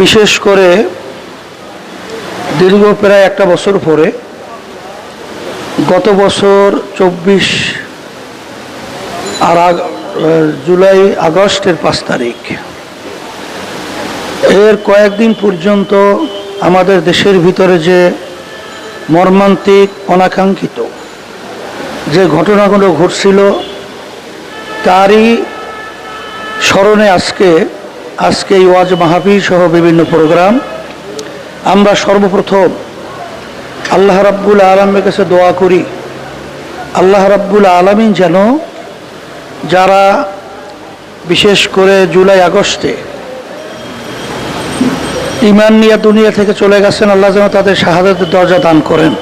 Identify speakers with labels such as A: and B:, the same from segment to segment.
A: বিশেষ করে দীর্ঘ প্রায় একটা বছর পরে গত বছর চব্বিশ আর জুলাই আগস্টের পাঁচ তারিখ। এর কয়েকদিন পর্যন্ত আমাদের দেশের ভিতরে যে মর্মান্তিক, অনাকাঙ্ক্ষিত যে ঘটনাগুলো ঘটছিল, তারই স্মরণে আজকে আজকে এই ওয়াজ মাহাবীর সহ বিভিন্ন প্রোগ্রাম। আমরা সর্বপ্রথম আল্লাহ রাব্বুল আলমের কাছে দোয়া করি। আল্লাহ রাব্বুল আলমিন যেন যারা বিশেষ করে জুলাই আগস্টে ইমান নিয়ে দুনিয়া থেকে চলে গেছেন, আল্লাহ যেন তাদের শাহাদাতের দরজা দান করেন।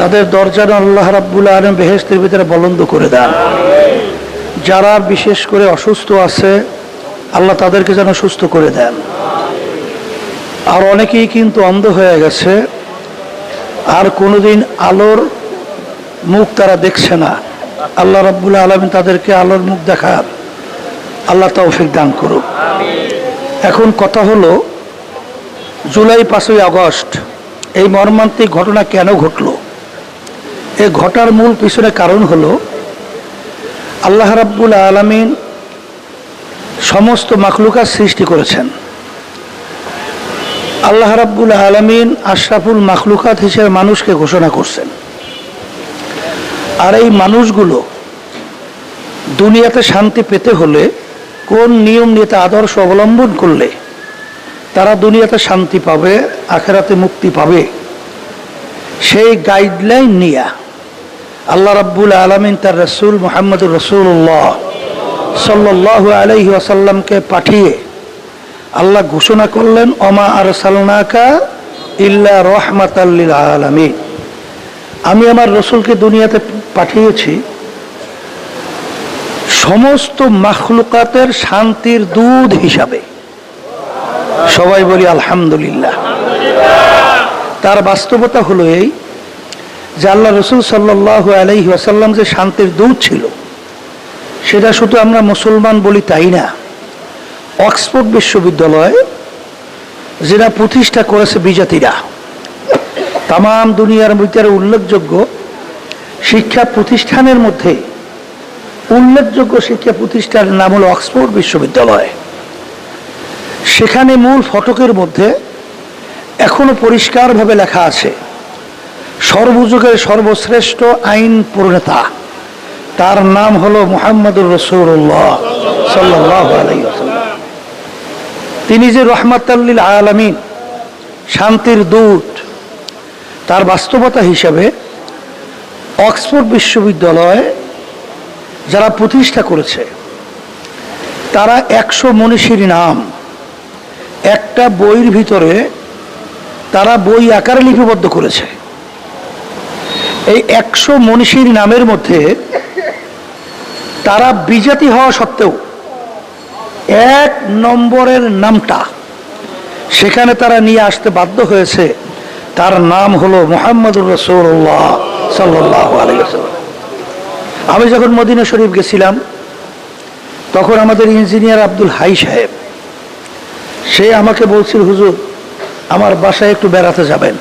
A: তাদের দরজা আল্লাহ রাব্বুল আলম বেহেস্তের ভিতরে বলন্দ করে দেন। যারা বিশেষ করে অসুস্থ আছে আল্লাহ তাদেরকে যেন সুস্থ করে দেন। আর অনেকেই কিন্তু অন্ধ হয়ে গেছে। আর কোনোদিন আলোর মুখ তারা দেখছে না। আল্লাহ রাব্বুল আলমিন তাদেরকে আলোর মুখ দেখার আল্লাহ তৌফিক দান করুক। এখন কথা হলো, জুলাই পাঁচই আগস্ট, এই মর্মান্তিক ঘটনা কেন ঘটলো? এই ঘটার মূল পিছনে কারণ হলো, আল্লাহ রাব্বুল আলমিন সমস্ত মাখলুকার সৃষ্টি করেছেন। আল্লাহ রাব্বুল আলমিন আশরাফুল মাখলুকাত হিসেবে মানুষকে ঘোষণা করছেন। আর এই মানুষগুলো দুনিয়াতে শান্তি পেতে হলে কোন নিয়ম নীতি আদর্শ অবলম্বন করলে তারা দুনিয়াতে শান্তি পাবে, আখেরাতে মুক্তি পাবে? সেই গাইডলাইন নিয়ে আল্লাহ রাব্বুল আলমিন তার রসুল মোহাম্মদুর রসুল্লাহ সাল্লাহ আলহি আসাল্লামকে পাঠিয়ে আল্লাহ ঘোষণা করলেন অমা আর সালনাকা ইল্লা রহমাত আলমী আমি আমার রসুলকে দুনিয়াতে পাঠিয়েছি। সমস্ত মাখলুকাতের শান্তির দুধ হিসাবে। সবাই বলি, আলহামদুলিল্লাহ। তার বাস্তবতা হলো এই যে আল্লাহ রসুল সাল্লাহ আলহি আসাল্লাম যে শান্তির দুধ ছিল সেটা শুধু আমরা মুসলমান বলি তাই না? অক্সফোর্ড বিশ্ববিদ্যালয়, যেটা প্রতিষ্ঠা করেছে বিজাতিরা তাম দুনিয়ার ভিতরে উল্লেখযোগ্য শিক্ষা প্রতিষ্ঠানের মধ্যে উল্লেখযোগ্য শিক্ষা প্রতিষ্ঠানের নাম হলো অক্সফোর্ড বিশ্ববিদ্যালয়। সেখানে মূল ফটকের মধ্যে এখনও পরিষ্কারভাবে লেখা আছে, সর্বযুগের সর্বশ্রেষ্ঠ আইন প্রণেতা। তার নাম হলো মুহাম্মদুর রসুল্লাহ সাল্লাহ তিনি যে রহমাতাল্লিল আলামিন, শান্তির দূত, তার বাস্তবতা হিসাবে অক্সফোর্ড বিশ্ববিদ্যালয় যারা প্রতিষ্ঠা করেছে, তারা একশো মনীষীর নাম, একটা বইয়ের ভিতরে তারা বই আকারে লিপিবদ্ধ করেছে। এই একশো মনীষীর নামের মধ্যে তারা বিজাতি হওয়া সত্ত্বেও এক নম্বরের নামটা সেখানে তারা নিয়ে আসতে বাধ্য হয়েছে। তার নাম হলো মোহাম্মদুর রসুল্লাহ সাল্লাহ আমি যখন মদিনা শরীফ গেছিলাম, তখন আমাদের ইঞ্জিনিয়ার আব্দুল হাই সাহেব, সে আমাকে বলছিল, হুজুর, আমার বাসায় একটু বেড়াতে যাবেন।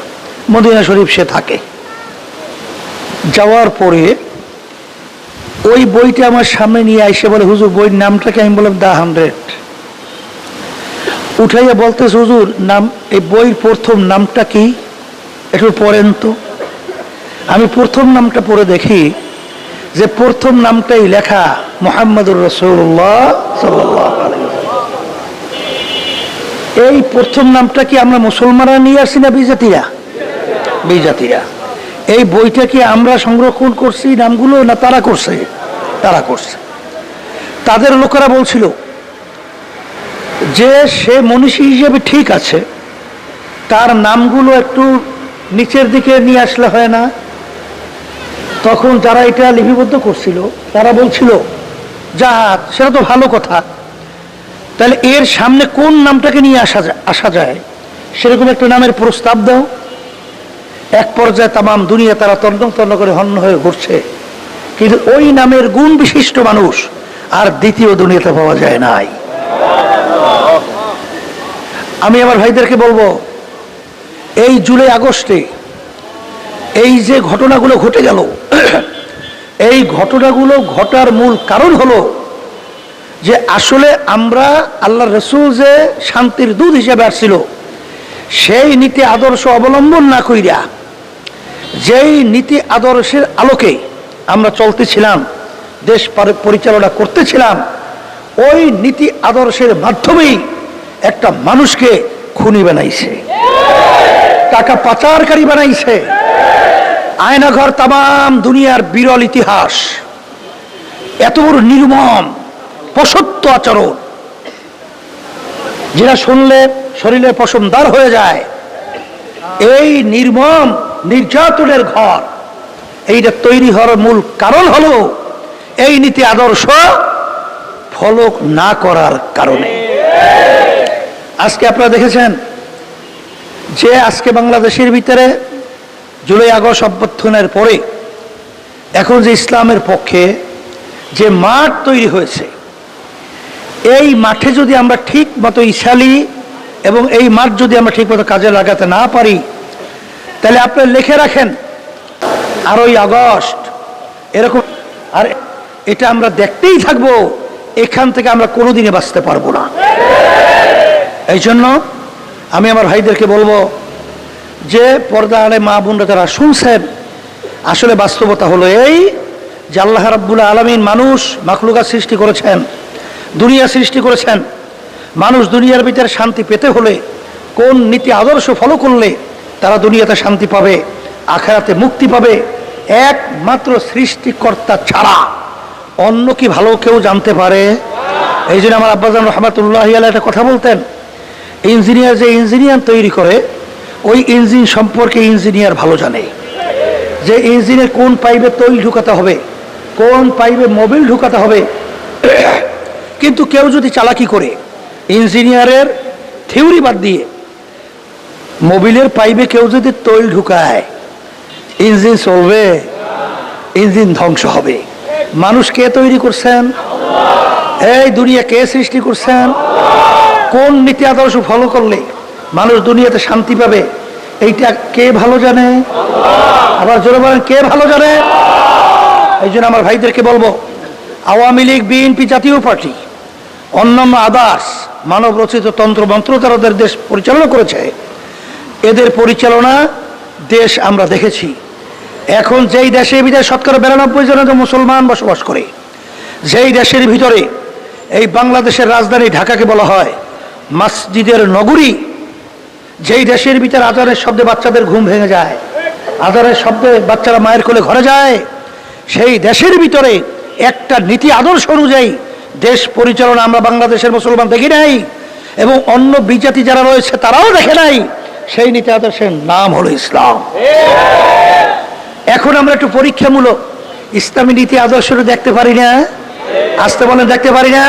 A: মদিনা শরীফ সে থাকে। যাওয়ার পরে ওই বইটা আমার সামনে নিয়ে আইসে বলে, হুজুর, বইয়ের নামটাকে আমি বললাম দা হান্ড্রেড। উঠাইয়া বলতেছে, হুজুর, নাম, এই বইয়ের প্রথম নামটা কি? একটু পড়েন তো। আমি প্রথম নামটা পড়ে দেখি যে প্রথম নামটাই লেখা মোহাম্মদুর রসুল্লাহ সাল্লাহ এই প্রথম নামটা কি আমরা মুসলমানরা নিয়ে আসছি না বিজাতিরা? বিজাতিরা। এই বইটা কি আমরা সংরক্ষণ করছি নামগুলো না তারা করছে? তারা করছে। তাদের লোকেরা বলছিল যে সে মনীষী হিসেবে ঠিক আছে, তার নামগুলো একটু নিচের দিকে নিয়ে আসলে হয় না। তখন যারা এটা লিপিবদ্ধ করছিল, তারা বলছিল, যা, সেটা তো ভালো কথা। তাহলে এর সামনে কোন নামটাকে নিয়ে আসা আসা যায়? সেরকম একটা নামের প্রস্তাব দাও। এক পর্যায়ে তামাম দুনিয়া তারা তন্ন তন্ন করে হন্য হয়ে ঘুরছে। কিন্তু ওই নামের গুণ বিশিষ্ট মানুষ আর দ্বিতীয় দুনিয়াতে পাওয়া যায় নাই। আমি আমার ভাইদেরকে বলব, এই জুলাই আগস্টে এই যে ঘটনাগুলো ঘটে গেল, এই ঘটনাগুলো ঘটার মূল কারণ হলো যে আসলে আমরা আল্লাহ রসুল যে শান্তির দুধ হিসেবে আসছিল, সেই নীতি আদর্শ অবলম্বন না কইরা যেই নীতি আদর্শের আলোকে আমরা চলতেছিলাম, দেশ পরিচালনা করতেছিলাম, ওই নীতি আদর্শের মাধ্যমেই একটা মানুষকে খুনি বানাইছে। টাকা পাচারকারী বানাইছে। আয়নাঘর তাম দুনিয়ার বিরল ইতিহাস। এত বড় নির্মম, পশত্ব আচরণ। যেটা শুনলে শরীরে পশমদার হয়ে যায়। এই নির্মম নির্যাতনের ঘর। এইটা তৈরি হওয়ার মূল কারণ হলো, এই নীতি আদর্শ ফলক না করার কারণে। আজকে আপনারা দেখেছেন যে আজকে বাংলাদেশের ভিতরে জুলাই আগস্ট অভ্যর্থনের পরে এখন যে ইসলামের পক্ষে যে মাঠ তৈরি হয়েছে, এই মাঠে যদি আমরা ঠিক মতো ইশালি এবং এই মাঠ যদি আমরা ঠিক মতো কাজে লাগাতে না পারি তাহলে আপনি লিখে রাখেন, আরোই আগস্ট, এরকম, আর এটা আমরা দেখতেই থাকব, এখান থেকে আমরা কোনোদিনে বাঁচতে পারব না। এই জন্য আমি আমার ভাইদেরকে বলব যে পর্দা আলে মা বোনরা তারা শুনছেন, আসলে বাস্তবতা হলো এই যে আল্লাহ রাব্বুল আলমিন মানুষ মাখলুকা সৃষ্টি করেছেন, দুনিয়া সৃষ্টি করেছেন। মানুষ দুনিয়ার ভিতরে শান্তি পেতে হলে, কোন নীতি আদর্শ ফলো করলে তারা দুনিয়াতে শান্তি পাবে, আখেরাতে মুক্তি পাবে। একমাত্র সৃষ্টিকর্তা ছাড়া অন্য কি ভালো কেউ জানতে পারে? এই জন্য আমার আব্বাজান রহমাতুল্লাহ একটা কথা বলতেন, ইঞ্জিনিয়ার যে ইঞ্জিনিয়ার তৈরি করে, ওই ইঞ্জিন সম্পর্কে ইঞ্জিনিয়ার ভালো জানে। যে ইঞ্জিনের কোন পাইপে তৈল ঢুকাতে হবে, কোন পাইপে মোবিল ঢুকাতে হবে, কিন্তু কেউ যদি চালাকি করে, ইঞ্জিনিয়ারের থিওরি বাদ দিয়ে মোবিলের পাইপে কেউ যদি তৈল ঢুকায়, ইঞ্জিন চলবে, ইঞ্জিন ধ্বংস হবে। মানুষ কে তৈরি করছেন? এই দুনিয়া কে সৃষ্টি করছেন? কোন নীতি আদর্শ ফলো করলে মানুষ দুনিয়াতে শান্তি পাবে? এইটা কে ভালো জানে? আবার জোরে বলেন, কে ভালো জানে? এই জন্য আমার ভাইদেরকে বলব, আওয়ামী লীগ, বিএনপি জাতীয় পার্টি, অন্যান্য আদার্স মানব রচিত তন্ত্র মন্ত্র তারা দেশ পরিচালনা করেছে এদের পরিচালনা দেশ আমরা দেখেছি। এখন যেই দেশে ভিতরে শতকরা বিরানব্বই জন মুসলমান বসবাস করে, যেই দেশের ভিতরে এই বাংলাদেশের রাজধানী ঢাকাকে বলা হয় মসজিদের নগরী, যেই দেশের ভিতরে আজানের শব্দে বাচ্চাদের ঘুম ভেঙে যায়, আজানের শব্দে বাচ্চারা মায়ের কোলে ঘরে যায়, সেই দেশের ভিতরে একটা নীতি আদর্শ অনুযায়ী দেশ পরিচালনা আমরা বাংলাদেশের মুসলমান দেখি নাই এবং অন্য বিজাতি যারা রয়েছে তারাও দেখে নাই। সেই নীতি আদর্শের নাম হলো ইসলাম। এখন আমরা একটু পরীক্ষামূলক ইসলামী নীতি আদর্শটা দেখতে পারি না? আসতে বলেন, দেখতে পারি না?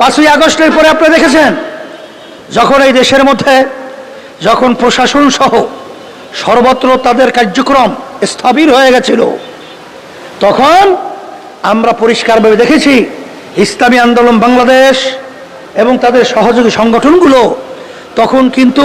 A: পাঁচই আগস্টের পরে আপনারা দেখেছেন, যখন এই দেশের মধ্যে যখন প্রশাসন সহ সর্বত্র তাদের কার্যক্রম স্থবির হয়ে গেছিল, তখন আমরা পরিষ্কারভাবে দেখেছি, ইসলামী আন্দোলন বাংলাদেশ এবং তাদের সহযোগী সংগঠনগুলো তখন কিন্তু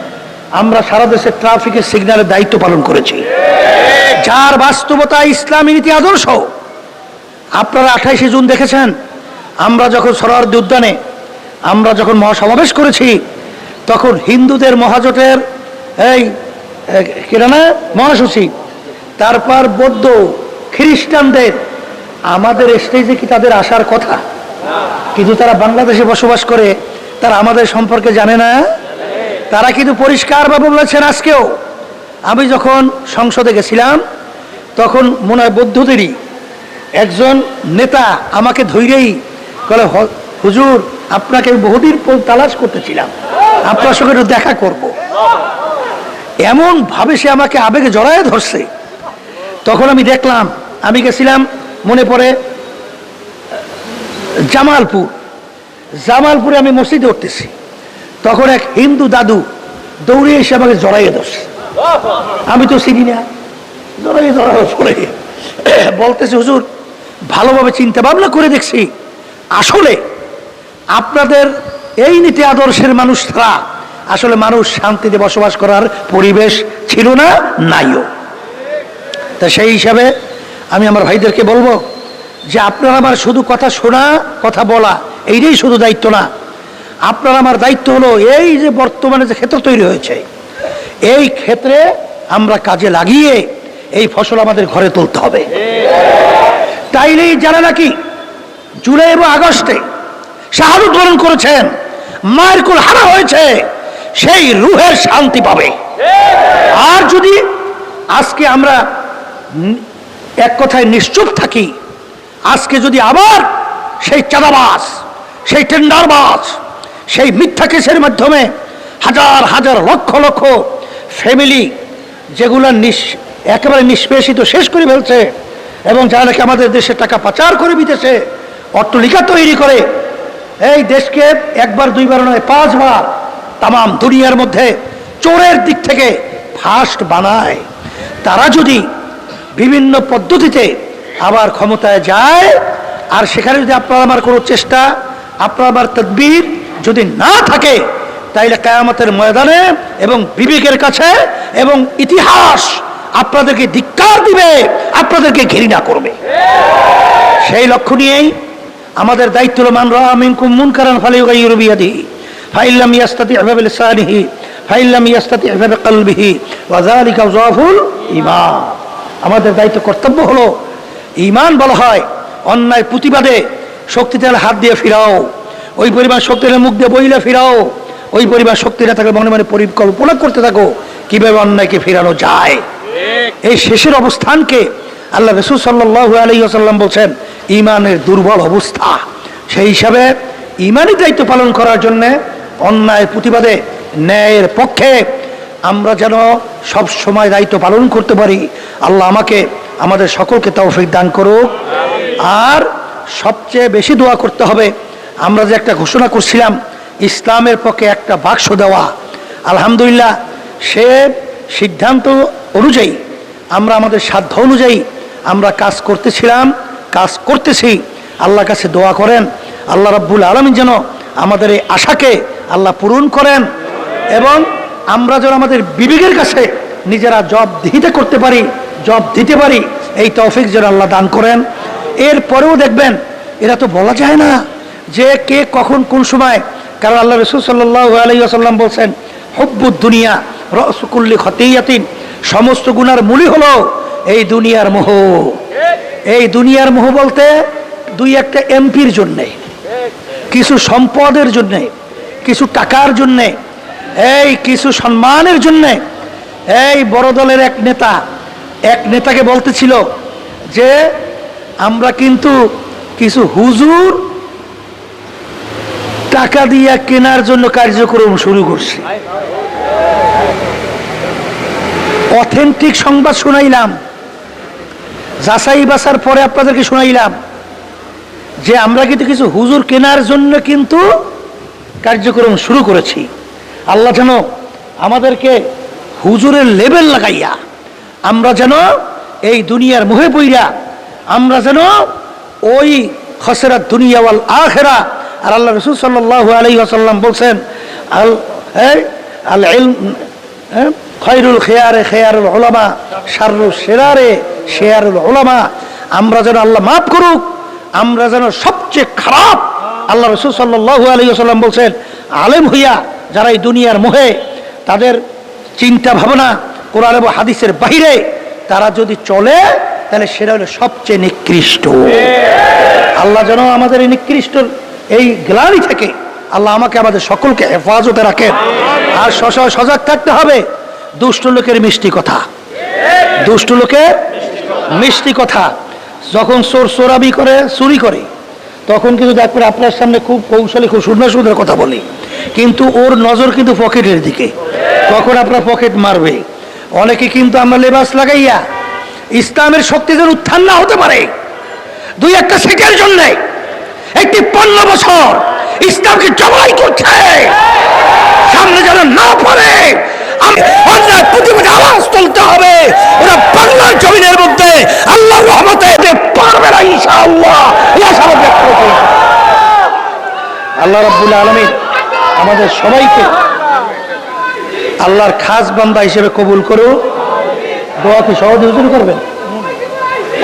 A: আমরা সারা দেশের ট্রাফিকের সিগন্যালের দায়িত্ব পালন করেছি। যার বাস্তবতা ইসলামী নীতি আদর্শ। আপনারা আঠাইশে জুন দেখেছেন আমরা যখন সরোয়ার্দী উদ্যানে আমরা যখন মহাসমাবেশ করেছি তখন হিন্দুদের মহাজোটের এই এ, না মহাসচিব তারপর বৌদ্ধ খ্রিস্টানদের আমাদের স্টেজে কি তাদের আসার কথা? কিন্তু তারা বাংলাদেশে বসবাস করে তারা আমাদের সম্পর্কে জানে না? তারা কিন্তু পরিষ্কারভাবে বলেছেন আজকেও। আমি যখন সংসদে গেছিলাম, তখন মনে হয় বৌদ্ধদেরই একজন নেতা আমাকে ধৈরেই বলে, "হ- হুজুর, আপনাকে বহুদিন তালাশ করতেছিলাম। আপনার সঙ্গে একটু দেখা করব। এমন ভাবে সে আমাকে আবেগে জড়ায় ধরছে। তখন আমি দেখলাম, আমি গেছিলাম, মনে পড়ে, জামালপুর। জামালপুরে আমি মসজিদে উঠতেছি। তখন এক হিন্দু দাদু দৌড়ে এসে আমাকে জড়াইয়ে ধরছে। আমি তো চিনি না। জড়াইয়ে ধরার পরে বলতেছে, হুজুর, ভালোভাবে চিন্তা ভাবনা করে দেখছি। আসলে আপনাদের এই নীতি আদর্শের মানুষরা আসলে মানুষ শান্তিতে বসবাস করার পরিবেশ ছিল না, নাইও। তা সেই হিসাবে আমি আমার ভাইদেরকে বলব যে, আপনারা আমার শুধু কথা শোনা, কথা বলা, এইটাই শুধু দায়িত্ব না। আপনার আমার দায়িত্ব হলো এই যে বর্তমানে যে ক্ষেত্র তৈরি হয়েছে, এই ক্ষেত্রে আমরা কাজে লাগিয়ে এই ফসল আমাদের ঘরে তুলতে হবে। তাইলেই যারা নাকি জুলাই এবং আগস্টে শাহাদত বরণ করেছেন মায়ের কুল হারা হয়েছে, সেই রুহের শান্তি পাবে। আর যদি আজকে আমরা এক কথায় নিশ্চুপ থাকি, আজকে যদি আবার সেই চাঁদাবাস সেই টেন্ডারবাস সেই মিথ্যা কেসের মাধ্যমে হাজার হাজার, লক্ষ লক্ষ ফ্যামিলি যেগুলো নিঃ একেবারে নিষ্পেষিত শেষ করে ফেলছে এবং যারা নাকি আমাদের দেশে টাকা পাচার করে বিদেশে অট্টলিকা তৈরি করে, এই দেশকে একবার, দুইবার নয়, পাঁচবার তামাম দুনিয়ার মধ্যে চোরের দিক থেকে ফার্স্ট বানায়। তারা যদি বিভিন্ন পদ্ধতিতে আবার ক্ষমতায় যায়, আর সেখানে যদি আপনার আমার কোনো চেষ্টা, আপনার আমার তদবির যদি না থাকে, তাইলে কায়ামতের ময়দানে এবং বিবেকের কাছে এবং ইতিহাস আপনাদেরকে ধিক্কার দিবে, আপনাদেরকে ঘৃণা করবে। সেই লক্ষ্য নিয়েই আমাদের দায়িত্ব হলো মান রা মিনকুম কারণ ফালিয়ুগাইয়িরু বিয়াদিহি ফাইল্লাম ইয়াস্তাতি বিল লিসানিহি ফাইল্লাম ইয়াস্তাতি বিকলবিহি ওয়া যালিকা যাফুল ঈমান। আমাদের দায়িত্ব কর্তব্য হলো ইমান বলা হয়, অন্যায় প্রতিবাদে শক্তিতে হাত দিয়ে ফিরাও। ওই পরিবার শক্তির মুখ দিয়ে বইলে ফিরাও। ওই পরিবার শক্তি না থাকলে মনে মনে পরিকল্পনা করতে থাকো, কীভাবে অন্যায়কে ফিরানো যায়। এই শেষের অবস্থানকে আল্লাহ রসুল সাল্লু আলী আসাল্লাম বলছেন ইমানের দুর্বল অবস্থা। সেই হিসাবে ইমানই দায়িত্ব পালন করার জন্যে অন্যায় প্রতিবাদে ন্যায়ের পক্ষে আমরা যেন সব সময় দায়িত্ব পালন করতে পারি। আল্লাহ আমাকে, আমাদের সকলকে তৌফিক দান করুক। আর সবচেয়ে বেশি দোয়া করতে হবে আমরা যে একটা ঘোষণা করছিলাম, ইসলামের পক্ষে একটা বাক্স দেওয়া, আলহামদুলিল্লাহ সে সিদ্ধান্ত অনুযায়ী, আমরা আমাদের সাধ্য অনুযায়ী আমরা কাজ করতেছিলাম, কাজ করতেছি। আল্লাহর কাছে দোয়া করেন, আল্লাহ রাব্বুল আলমিন যেন আমাদের এই আশাকে আল্লাহ পূরণ করেন এবং আমরা যেন আমাদের বিবেকের কাছে নিজেরা জব দিতে করতে পারি, জব দিতে পারি। এই তৌফিক যেন আল্লাহ দান করেন। এরপরেও দেখবেন, এরা তো বলা যায় না। যে কে কখন কোন সময়, কারণ আল্লাহ রসুল সাল্লাহ আলাইসাল্লাম বলছেন, হব্বুদ দুনিয়া রসকুল্লি খতিয়াতিন সমস্ত গুনার মূলই হলো এই দুনিয়ার মোহ। এই দুনিয়ার মোহ বলতে দুই একটা এমপির জন্যে, কিছু সম্পদের জন্যে, কিছু টাকার জন্যে, এই কিছু সম্মানের জন্যে, এই বড় দলের এক নেতা, এক নেতাকে বলতেছিল যে, আমরা কিন্তু কিছু হুজুর টাকা দিয়ে কেনার জন্য কার্যক্রম শুরু করছি। অথেন্টিক সংবাদ শুনাইলাম। যাচাই বাসার পরে আপনাদেরকে শুনাইলাম যে আমরা কিন্তু কিছু হুজুর কেনার জন্য কিন্তু কার্যক্রম শুরু করেছি। আল্লাহ যেন আমাদেরকে হুজুরের লেভেল লাগাইয়া, আমরা যেন এই দুনিয়ার মুহে বইরা আমরা যেন ওই খসরা দুনিয়াওয়াল আখেরা আর আল্লাহ রসুল সাল্লাহ আলী আসাল্লাম বলছেন আল আল হ্যাঁ? খৈরুল খেয়ারে খেয়ারুল ওলামা শারুল সেরারে শেয়ারুল ওলামা আমরা যেন আল্লাহ মাফ করুক আমরা যেন সবচেয়ে খারাপ আল্লাহ রসুল সাল্লাহ আলী আসাল্লাম বলছেন আলেম হইয়া যারা এই দুনিয়ার মোহে তাদের চিন্তা ভাবনা কোরআন এবং হাদিসের বাইরে তারা যদি চলে তাহলে সেটা হলো সবচেয়ে নিকৃষ্ট আল্লাহ যেন আমাদের এই নিকৃষ্ট এই গ্লানি থেকে আল্লাহ আমাকে আমাদের সকলকে হেফাজতে রাখেন আর সস- সজাগ থাকতে হবে। দুষ্ট লোকের মিষ্টি কথা। দুষ্ট লোকের মিষ্টি কথা। যখন চোর চোরাবি করে, চুরি করে, তখন কিন্তু দেখবেন আপনার সামনে খুব কৌশলী, খুব সুন্দর সুন্দর কথা বলে। কিন্তু ওর নজর কিন্তু পকেটের দিকে। কখন আপনার পকেট মারবে? অনেকে কিন্তু আমরা লেবাস লাগাইয়া ইসলামের শক্তি যেন উত্থান না হতে পারে। দুই একটা সেকেন্ড জন্যে একটি পনেরো বছর ইসলামকে জবাই করছে। সামনে যেন না তুলতে হবে। আল্লাহ। আল্লাহ আমাদের সবাইকে আল্লাহর খাস বান্দা হিসেবে কবুল করো দোয়া কি সহজে করবেন?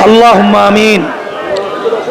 A: আল্লাহ আমিন।